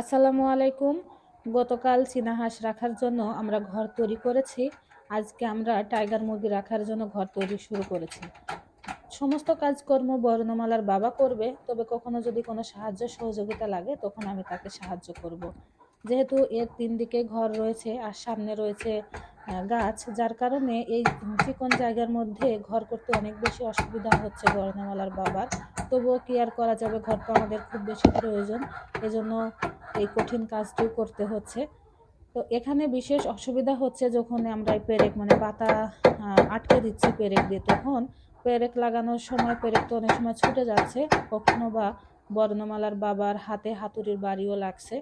আসসালামু আলাইকুম। গতকাল চীনা হাঁস রাখার জন্য আমরা ঘর তৈরি করেছি। আজকে আমরা টাইগার মুরগি রাখার জন্য ঘর তৈরি শুরু করেছি। সমস্ত কাজকর্ম বর্ণমালার বাবা করবে, তবে কখনো যদি কোনো সাহায্য সহযোগিতা লাগে, তখন আমি তাকে সাহায্য করব। যেহেতু এর তিন দিকে ঘর রয়েছে আর সামনে রয়েছে গাছ, যার কারণে এই চিকন জায়গার মধ্যে ঘর করতে অনেক বেশি অসুবিধা হচ্ছে বর্ণমালার বাবার। তবুও কেয়ার করা যাবে ঘরটা আমাদের খুব বেশি প্রয়োজন। এজন্য এই কঠিন কাজটিও করতে হচ্ছে। তো এখানে বিশেষ অসুবিধা হচ্ছে যখন আমরা এই পেরেক মানে পাতা আটকে দিচ্ছি পেরেক দিয়ে, তখন পেরেক লাগানোর সময় পেরেক তো অনেক সময় ছুটে যাচ্ছে। কখনো বা বর্ণমালার বাবার হাতে হাতুড়ির বাড়িও লাগছে।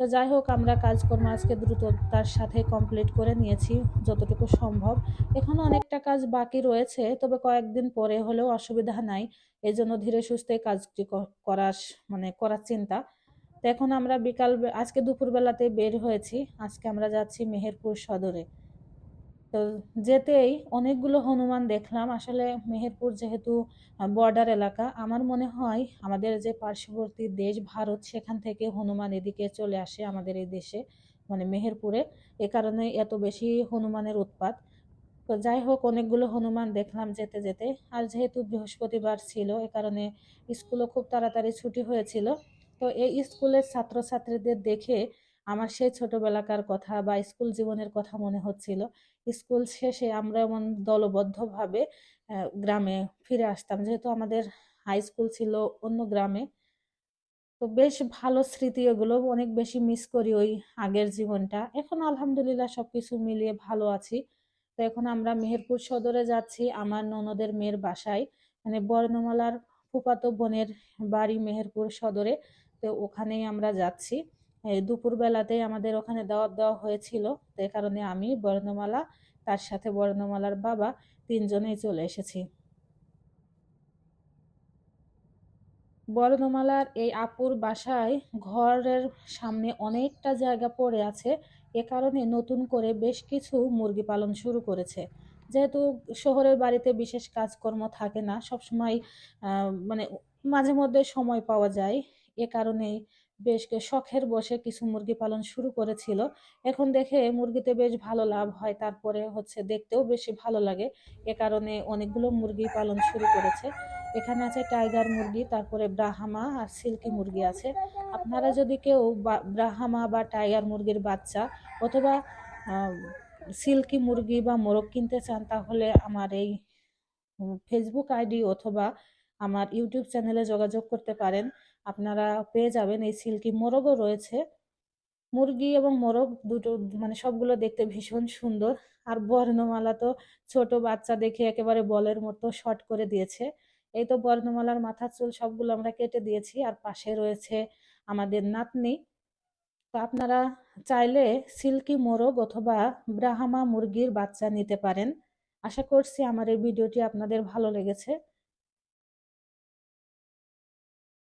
তো যাই হোক, আমরা কাজকর্ম আজকে দ্রুততার সাথে কমপ্লিট করে নিয়েছি, যতটুকু সম্ভব। এখনও অনেকটা কাজ বাকি রয়েছে, তবে কয়েকদিন পরে হলেও অসুবিধা নাই। এই জন্য ধীরে সুস্থে কাজটি করার মানে করার চিন্তা। তো এখন আমরা বিকাল আজকে দুপুরবেলাতে বের হয়েছি। আজকে আমরা যাচ্ছি মেহেরপুর সদরে। তো যেতেই অনেকগুলো হনুমান দেখলাম। আসলে মেহেরপুর যেহেতু বর্ডার এলাকা, আমার মনে হয় আমাদের যে পার্শ্ববর্তী দেশ ভারত, সেখান থেকে হনুমান এদিকে চলে আসে আমাদের এই দেশে মানে মেহেরপুরে। এ কারণে এত বেশি হনুমানের উৎপাত। তো যাই হোক, অনেকগুলো হনুমান দেখলাম যেতে যেতে। আর যেহেতু বৃহস্পতিবার ছিল, এ কারণে স্কুলও খুব তাড়াতাড়ি ছুটি হয়েছিল। তো এই স্কুলের ছাত্রছাত্রীদের দেখে আমার সেই ছোটবেলাকার কথা বা স্কুল জীবনের কথা মনে হচ্ছিল। স্কুল শেষে আমরা এমন দলবদ্ধভাবে গ্রামে ফিরে আসতাম। যেহেতু আমাদের হাই স্কুল ছিল অন্য গ্রামে, তো বেশ ভালো স্মৃতি ওগুলো অনেক বেশি মিস করি ওই আগের জীবনটা। এখন আলহামদুলিল্লাহ সবকিছু মিলিয়ে ভালো আছি। তো এখন আমরা মেহেরপুর সদরে যাচ্ছি। আমার ননদের মেয়ের বাসায়। মানে বর্ণমালার ফুফাতো বোনের বাড়ি মেহেরপুর সদরে। তো ওখানেই আমরা যাচ্ছি। এই দুপুর বেলাতেই আমাদের ওখানে দাওয়াত দেওয়া হয়েছিল। তো কারণে আমি, বর্ণমালা, তার সাথে বর্ণমালার বাবা তিনজনেই চলে এসেছি। বর্ণমালার এই আপুর বাসায় ঘরের সামনে অনেকটা জায়গা পড়ে আছে। এ কারণে নতুন করে বেশ কিছু মুরগি পালন শুরু করেছে। যেহেতু শহরের বাড়িতে বিশেষ কাজকর্ম থাকে না, সবসময় মানে মাঝে মধ্যে সময় পাওয়া যায়। এ কারণেই বেশ শখের বসে কিছু মুরগি পালন শুরু করেছিল। এখন দেখে মুরগিতে বেশ ভালো লাভ হয়, তারপরে হচ্ছে দেখতেও বেশি ভালো লাগে। এ কারণে অনেকগুলো মুরগি পালন শুরু করেছে। এখানে আছে টাইগার মুরগি, তারপরে ব্রাহ্মা আর সিল্কি মুরগি আছে। আপনারা যদি কেউ ব্রাহ্মা বা টাইগার মুরগির বাচ্চা অথবা সিল্কি মুরগি বা মোরগ কিনতে চান, তাহলে আমার এই ফেসবুক আইডি অথবা আমার ইউটিউব চ্যানেলে যোগাযোগ করতে পারেন। আপনারা পেয়ে যাবেন এই সিল্কি মোরগও রয়েছে। মুরগি এবং মোরগ দুটো মানে সবগুলো দেখতে ভীষণ সুন্দর। আর বর্ণমালা তো ছোট বাচ্চা দেখে একেবারে বলের মতো শর্ট করে দিয়েছে। এই তো বর্ণমালার মাথার চুল সবগুলো আমরা কেটে দিয়েছি আর পাশে রয়েছে আমাদের নাতনি। তো আপনারা চাইলে সিল্কি মোরগ অথবা ব্রাহামা মুরগির বাচ্চা নিতে পারেন। আশা করছি আমার এই ভিডিওটি আপনাদের ভালো লেগেছে।